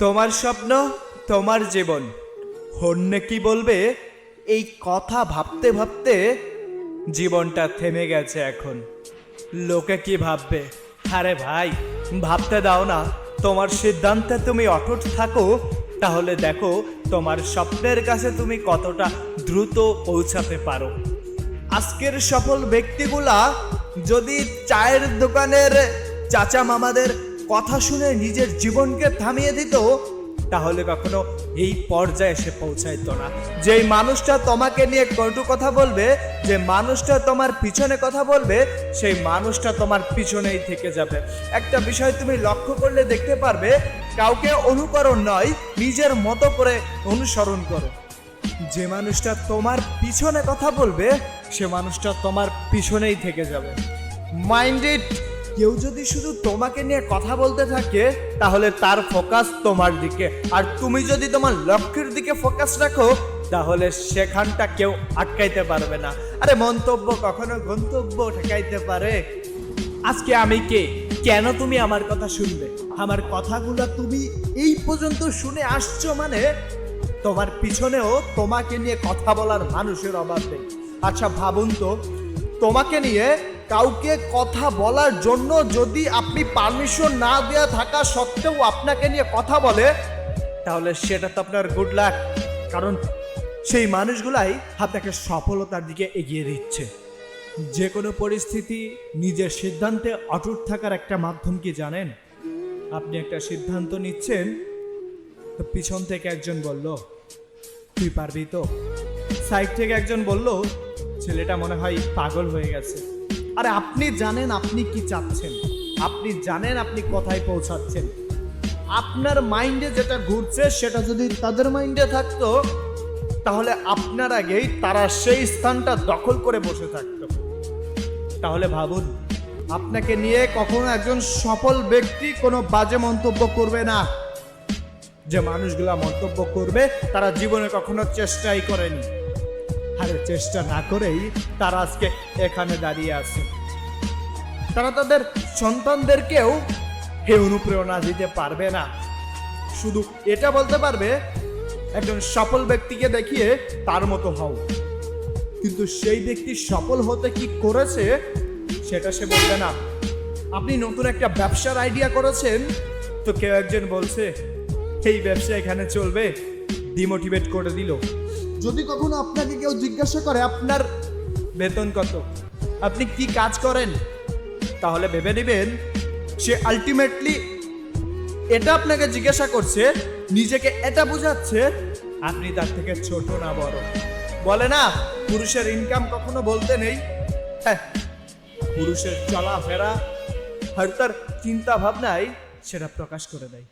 তোমার স্বপ্ন, তোমার জীবন। অন্য কি বলবে? এই কথা ভাবতে ভাবতে জীবনটা থেমে গেছে এখন। লোকে কি ভাববে? আরে ভাই, ভাবতে দাও না। তোমার সিদ্ধান্তে তুমি অটুট থাকো। তাহলে দেখো, তোমার স্বপ্নের কাছে তুমি কতটা দ্রুত পৌঁছাতে পারো। আজকের সফল ব্যক্তিগুলা যদি চায়ের দোকানের চাচা মামাদের কথা শুনে নিজের জীবনকে থামিয়ে দিত, তাহলে কখনো এই পর্যায়ে এসে পৌঁছাইত না। যেই মানুষটা তোমাকে নিয়ে কটু কথা বলবে, যে মানুষটা তোমার পিছনে কথা বলবে, সেই মানুষটা তোমার পিছনেই থেকে যাবে। একটা বিষয় তুমি লক্ষ্য করলে দেখতে পারবে, কাউকে অনুকরণ নয়, নিজের মতো করে অনুসরণ করো। যে মানুষটা তোমার পিছনে কথা বলবে, সে মানুষটা তোমার পিছনেই থেকে যাবে। মাইন্ডেড কেউ যদি শুধু তোমাকে নিয়ে কথা বলতে থাকে, তাহলে তার ফোকাস তোমার দিকে। আর তুমি যদি তোমার লক্ষ্যের দিকে ফোকাস রাখো, তাহলে সেখানটা কেউ আটকাইতে পারবে না। আরে মন্তব্য কখনো গন্তব্য ঠেকাইতে পারে? আজকে আমি কে? কেন তুমি আমার কথা শুনবে আমার কথাগুলো তুমি এই পর্যন্ত শুনে আসছো মানে তোমার পিছনেও তোমাকে নিয়ে কথা বলার মানুষের অভাব নেই। আচ্ছা ভাবুন তো, তোমাকে নিয়ে কাউকে কথা বলার জন্য যদি আপনি পারমিশন না দেওয়া থাকা সত্ত্বেও আপনাকে নিয়ে কথা বলে, তাহলে সেটা তো আপনার গুড লাক কারণ সেই মানুষগুলাই আপনাকে সফলতার দিকে এগিয়ে দিচ্ছে। যে কোনো পরিস্থিতি নিজের সিদ্ধান্তে অটুট থাকার একটা মাধ্যম কি জানেন? আপনি একটা সিদ্ধান্ত নিচ্ছেন, তো পিছন থেকে একজন বলল, তুই পারবি তো? সাইড থেকে একজন বলল, ছেলেটা মনে হয় পাগল হয়ে গেছে। আরে আপনি জানেন আপনি কি চাচ্ছেন? আপনি জানেন আপনি কোথায় পৌঁছাচ্ছেন। আপনার মাইন্ডে যেটা ঘুরছে, সেটা যদি তাদের মাইন্ডে থাকতো, তাহলে আপনার আগেই তারা সেই স্থানটা দখল করে বসে থাকতো। তাহলে ভাবুন, আপনাকে নিয়ে কখনো একজন সফল ব্যক্তি কোনো বাজে মন্তব্য করবে না। যে মানুষগুলা মন্তব্য করবে, তারা জীবনে কখনো চেষ্টাই করেনি। আরে চেষ্টা না করেই তারা আজকে এখানে দাঁড়িয়ে আছে। তারা তাদের সন্তানদেরকেও হে অনুপ্রেরণা দিতে পারবে না। শুধু এটা বলতে পারবে, একজন সফল ব্যক্তিকে দেখিয়ে তার মতো হও। কিন্তু সেই ব্যক্তি সফল হতে কি করেছে, সেটা সে বলবে না। আপনি নতুন একটা ব্যবসার আইডিয়া করেছেন, তো কেউ একজন বলছে, এই ব্যবসা এখানে চলবে। ডিমোটিভেট করে দিল। যদি কখনো আপনাকে কেউ জিজ্ঞাসা করে, আপনার বেতন কত? আপনি কি কাজ করেন? তাহলে ভেবে নেবেন, সে আলটিমেটলি এটা আপনাকে জিজ্ঞাসা করছে, নিজেকে এটা বোঝাচ্ছে, আপনি তার থেকে ছোট না বড়। বলে না, পুরুষের ইনকাম কখনো বলতে নেই। হ্যাঁ পুরুষের চলাফেরা আর তার চিন্তা ভাবনাই সেটা প্রকাশ করে দেয়।